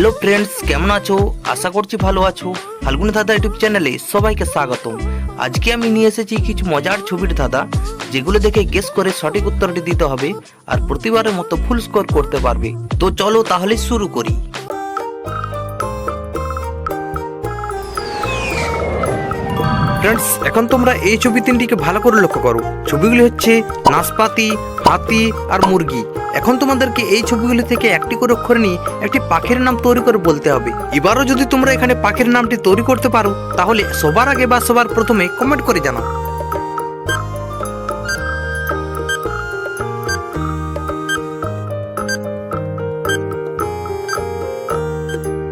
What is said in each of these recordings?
Hello friends, কেমন আছো? আশা করছি ভালো আছো। ফাল্গুনি দাদা ইউটিউব চ্যানেলে সবাইকে স্বাগতম। আজকে আমি নিয়ে এসেছি কিছু মজার ছবির দাদা যেগুলো দেখে গেস করে সঠিক উত্তরটি দিতে হবে আর প্রতিবারের মতো ফুল স্কোর করতে পারবে। তো চলো তাহলে শুরু করি। ফ্রেন্ডস, এখন তোমরা এই ছবি তিনটিকে ভালো করে লক্ষ্য করো। ছবিগুলি হচ্ছে নাশপাতি হাতি আর মুরগি। এখন তোমাদেরকে এই ছবিগুলি থেকে একটি করে অক্ষর নিয়ে একটি পাখির নাম তৈরি করে বলতে হবে। এবারও যদি তোমরা এখানে পাখির নামটি তৈরি করতে পারো, তাহলে সবার আগে বা সবার প্রথমে কমেন্ট করে জানাও।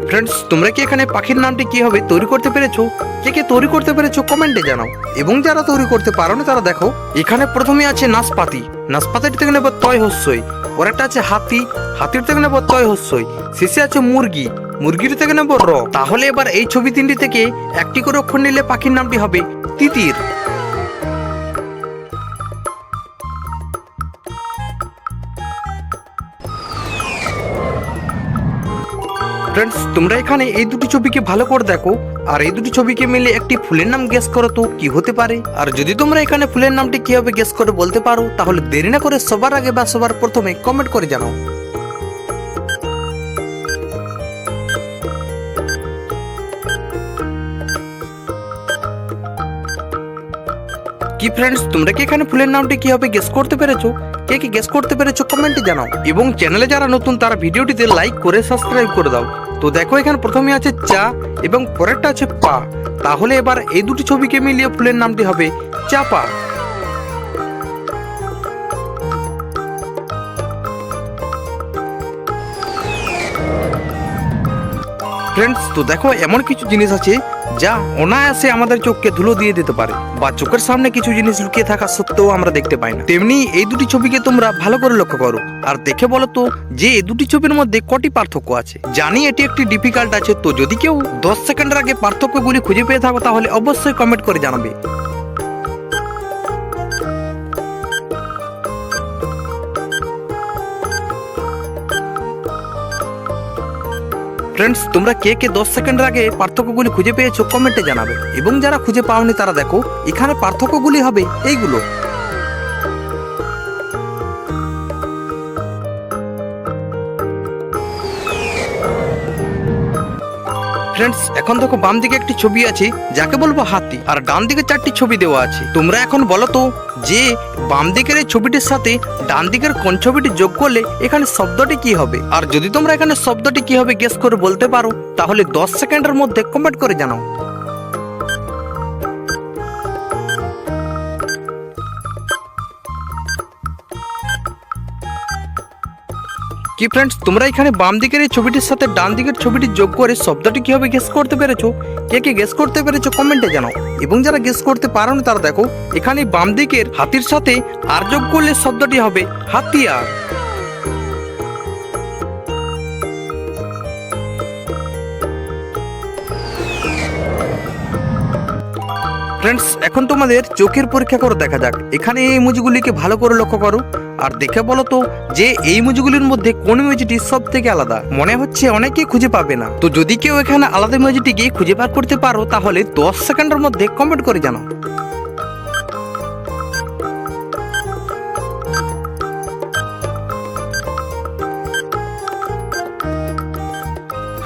ফ্রেন্ডস তোমরা কি এখানে পাখির নামটি কি হবে তৈরি করতে পেরেছ? কে কে তৈরি করতে পেরেছ কমেন্টে জানাও। এবং যারা তৈরি করতে পারো না তারা দেখো, এখানে প্রথমে আছে নাশপাতি। নাশপাতির থেকে নেব তয় হস্যই। পরেরটা আছে হাতি, হাতির থেকে নেব তয় হস্যই। শেষে আছে মুরগি, মুরগির থেকে নেব র। তাহলে এবার এই ছবি তিনটি থেকে একটি করে অক্ষর নিলে পাখির নামটি হবে তিতির। ফ্রেন্ডস তোমরা এখানে এই দুটি ছবিকে ভালো করে দেখো, আর এই দুটি ছবিকে মিলে একটি ফুলের নাম গেস করো তো, কি হতে পারে? আর যদি তোমরা এখানে ফুলের নামটি কীভাবে গেস করে বলতে পারো, তাহলে দেরি না করে সবার আগে বা সবার প্রথমে কমেন্ট করে জানাও। কি ফ্রেন্ডস তোমরা কি এখানে ফুলের নামটি কীভাবে গেস করতে পেরেছ? কে কি গেস করতে পেরেছ কমেন্টে জানাও। এবং চ্যানেলে যারা নতুন, তারা ভিডিওটিতে লাইক করে সাবস্ক্রাইব করে দাও। তো দেখো, এখানে প্রথমে আছে চা এবং পরেরটা আছে পা। তাহলে এবার এই দুটি ছবিকে মিলিয়ে ফুলের নামটি হবে চাপা ফ্রেন্ডস তো দেখো, এমন কিছু জিনিস আছে যা অনায়াসে আমাদের চোখকে ধুলো দিয়ে দিতে পারে বা চোখের সামনে কিছু জিনিস লুকিয়ে থাকা সত্ত্বেও আমরা দেখতে পাই না। তেমনি এই দুটি ছবিকে তোমরা ভালো করে লক্ষ্য করো। আর দেখে বলো তো যে এই দুটি ছবির মধ্যে কটি পার্থক্য আছে। জানি এটি একটি ডিফিকাল্ট আছে, তো যদি কেউ দশ সেকেন্ডের আগে পার্থক্যগুলি খুঁজে পেয়ে থাকো তাহলে অবশ্যই কমেন্ট করে জানাবে। ফ্রেন্ডস তোমরা কে কে দশ সেকেন্ডের আগে পার্থক্যগুলি খুঁজে পেয়েছ কমেন্টে জানাবে। এবং যারা খুঁজে পাওনি তারা দেখো, এখানে পার্থক্যগুলি হবে এইগুলো। ফ্রেন্ডস এখন দেখো বাম দিকে একটি ছবি আছে, যাকে বলব হাতি। আর ডান দিকে চারটি ছবি দেওয়া আছে। তোমরা এখন বলো তো যে বাম দিকের এই ছবিটির সাথে ডান দিকের কোন ছবিটি যোগ করলে এখানে শব্দটি কি হবে? আর যদি তোমরা এখানে শব্দটি কি হবে গেস করে বলতে পারো, তাহলে দশ সেকেন্ডের মধ্যে কমেন্ট করে জানাও। কি ফ্রেন্ডস তোমরা এখানে বাম দিকের এই ছবিটির সাথে ডান দিকের ছবিটি যোগ করে শব্দটি কীভাবে গেস করতে পেরেছ, কে কে গেস করতে পেরেছ কমেন্টে জানাও। এবং যারা গেস করতে পারো না তারা দেখো, এখানে বাম দিকের হাতির সাথে আর যোগ করলে শব্দটি হবে হাতিয়ার। ফ্রেন্ডস এখন তোমাদের চোখের পরীক্ষা করে, দেখা যাক। এখানে এই ইমোজিগুলিকে ভালো করে লক্ষ্য করো। আর দেখে বলো তো যে এই ইমোজিগুলির মধ্যে কোন ইমোজিটি সব থেকে আলাদা? মনে হচ্ছে অনেকেই খুঁজে পাবে না। তো যদি কেউ এখানে আলাদা ইমোজিটিকে খুঁজে বার করতে পারো, তাহলে দশ সেকেন্ডের মধ্যে কমেন্ট করে জানাও।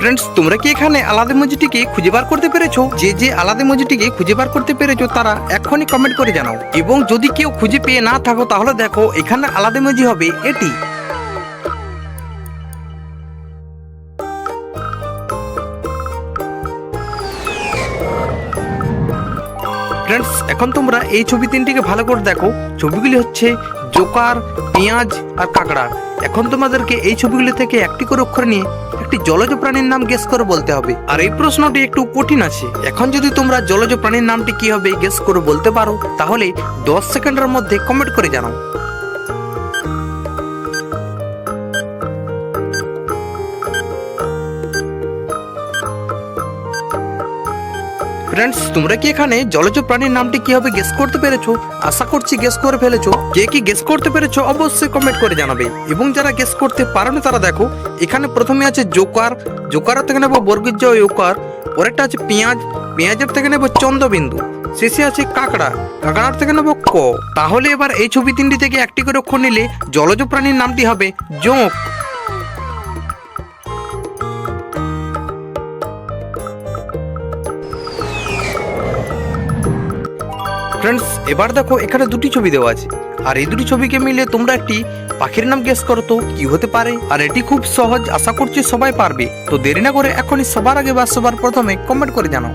ফ্রেন্ডস তোমরা কি এখানে আলাদা মজিটিকে খুঁজে বার করতে পেরেছ? যে যে আলাদা মজিটিকে খুঁজে বার করতে পেরেছ, তারা এখনই কমেন্ট করে জানাও। এবং যদি কেউ খুঁজে পেয়ে না থাকো, তাহলে দেখো, এখানে আলাদা মজি হবে। এটি। ফ্রেন্ডস এখন তোমরা এই ছবি তিনটিকে ভালো করে দেখো। ছবিগুলি হচ্ছে জোকার, পেঁয়াজ আর কাঁকড়া। এখন তোমাদেরকে এই ছবিগুলি থেকে একটি করে অক্ষর নিয়ে একটি জলজ প্রাণীর নাম গেস করে বলতে হবে। আর এই প্রশ্নটি একটু কঠিন আছে। এখন যদি তোমরা জলজ প্রাণীর নামটি কি হবে গেস করে বলতে পারো, তাহলে দশ সেকেন্ডের মধ্যে কমেন্ট করে জানাও। ফ্রেন্ডস তোমরা কি এখানে জলজ প্রাণীর নামটি কি হবে গেস করতে পেরেছ? আশা করছি গেস করে ফেলেছো। কে কি গেস করতে পেরেছ অবশ্যই কমেন্ট করে জানাবে। এবং যারা গেস করতে পারোনি তারা দেখো, এখানে প্রথমে আছে জোকার। জোকারের থেকে নেব বর্গীর জ ইউকার পরেরটা আছে পেঁয়াজ। পেঁয়াজের থেকে নেব চন্দ্রবিন্দু। শেষে আছে কাকড়া। কাকড়ার থেকে নেব ক। তাহলে এবার এই ছবি তিনটি থেকে একটি করে অক্ষর নিলে জলজ প্রাণীর নামটি হবে জোঁক। ফ্রেন্ডস এবার দেখো এখানে দুটি ছবি দেওয়া আছে। আর এই দুটি ছবিকে মিলে তোমরা একটি পাখির নাম গেস করো তো, কি হতে পারে? আর এটি খুব সহজ, আশা করছি সবাই পারবে। তো দেরি না করে এখনই সবার আগে বা সবার প্রথমে কমেন্ট করে জানাও।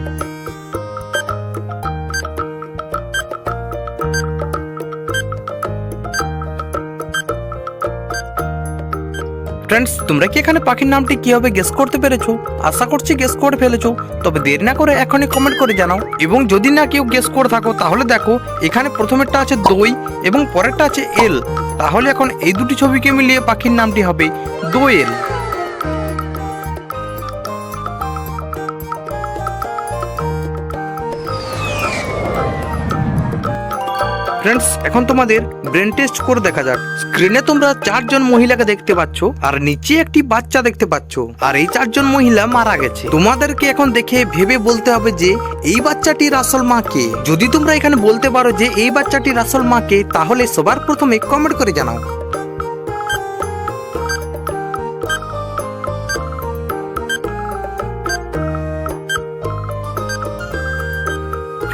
ফ্রেন্ডস তোমরা কি এখানে পাখির নামটি কি হবে গেস করতে পেরেছ? আশা করছি গেস করে ফেলেছো। তবে দেরি না করে এখনই কমেন্ট করে জানাও। এবং যদি না কেউ গেস করে থাকো, তাহলে দেখো, এখানে প্রথমেরটা আছে দই এবং পরেরটা আছে এল। তাহলে এখন এই দুটি ছবিকে মিলিয়ে পাখির নামটি হবে দোয়েল। ফ্রেন্ডস এখন তোমাদের ব্রেন টেস্ট করে দেখা যাক। স্ক্রিনে তোমরা চারজন মহিলাকে দেখতে পাচ্ছ, আর নিচে একটি বাচ্চা দেখতে পাচ্ছ। আর এই চারজন মহিলা মারা গেছে। তোমাদেরকে এখন দেখে ভেবে বলতে হবে যে, এই বাচ্চাটির আসল মা কে? যদি তোমরা এখানে বলতে পারো যে, এই বাচ্চাটির আসল মা কে, তাহলে সবার প্রথমে কমেন্ট করে জানাও।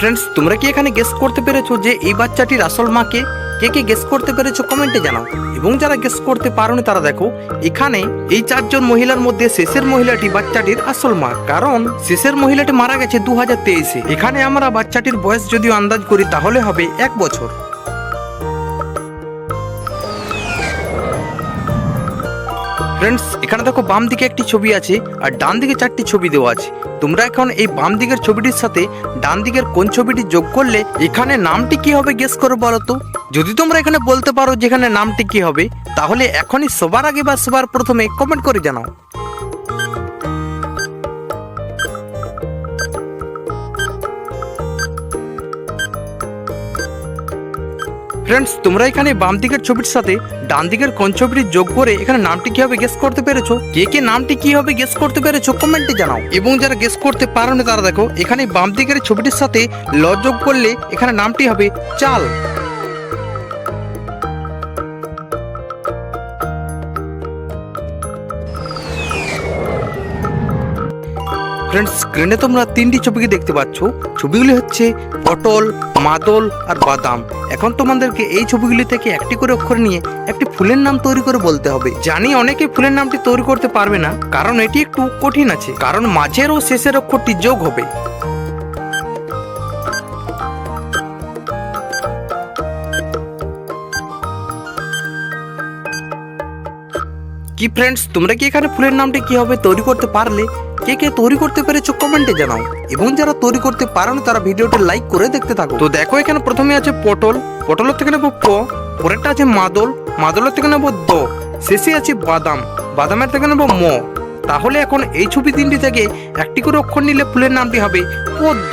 ফ্রেন্ডস তোমরা কি এখানে গেস করতে পেরেছ যে এই বাচ্চাটির আসল মাকে কে কে গেস করতে পেরেছ? কমেন্টে জানাও। এবং যারা গেস করতে পারোনি তারা দেখো, এখানে এই চারজন মহিলার মধ্যে শেষের মহিলাটি বাচ্চাটির আসল মা। কারণ শেষের মহিলাটি মারা গেছে দু হাজার তেইশে। এখানে আমরা বাচ্চাটির বয়স যদি আন্দাজ করি তাহলে হবে এক বছর। ফ্রেন্ডস এখানে দেখো বাম দিকে একটি ছবি আছে আর ডান দিকে চারটি ছবি দেওয়া আছে। তোমরা এখন এই বাম দিকের ছবিটির সাথে ডান দিকের কোন ছবিটি যোগ করলে এখানে নামটি কি হবে গেস করো বলো তো? যদি তোমরা এখানে বলতে পারো যেখানে নামটি কি হবে, তাহলে এখনই সবার আগে বা সবার প্রথমে কমেন্ট করে জানাও। ফ্রেন্ডস তোমরা এখানে বাম দিকের ছবির সাথে ডান দিকের কোন ছবিটি যোগ করে এখানে নামটি কি হবে গেস করতে পেরেছ? কে কে নামটি কি হবে গেস করতে পেরেছ? কমেন্টে জানাও। এবং যারা গেস করতে পারো না তারা দেখো, এখানে বাম দিকের ছবিটির সাথে ল যোগ করলে এখানে নামটি হবে চাল। ফ্রেন্ডস স্ক্রিনে তোমরা তিনটি ছবিকে দেখতে পাচ্ছ। ছবিগুলি হচ্ছে পটল, মাদল আর বাদাম। এখন তোমাদেরকে এই ছবিগুলি থেকে একটি করে অক্ষর নিয়ে একটি ফুলের নাম তৈরি করে বলতে হবে। জানি অনেকে ফুলের নামটি তৈরি করতে পারবে না, কারণ এটি একটু কঠিন আছে। কারণ মাঝের ও শেষের অক্ষরটি যোগ হবে। কি ফ্রেন্ডস তোমরা কি এখানে ফুলের নামটি কি হবে তৈরি করতে পারলে? কে কে তৈরি করতে পেরেছ কমেন্টে জানাও। এবং যারা তৈরি করতে পারো না তারা ভিডিওটি লাইক করে দেখতে থাকো। তো দেখো, এখানে প্রথমে আছে পটল। পটলের থেকে নেব প। পরেরটা আছে মাদল। মাদলের থেকে নেব দ। শেষে আছে বাদাম। বাদামের থেকে নেব ম। তাহলে এখন এই ছবি তিনটি থেকে একটি করে অক্ষর নিলে ফুলের নামটি হবে পদ্ম।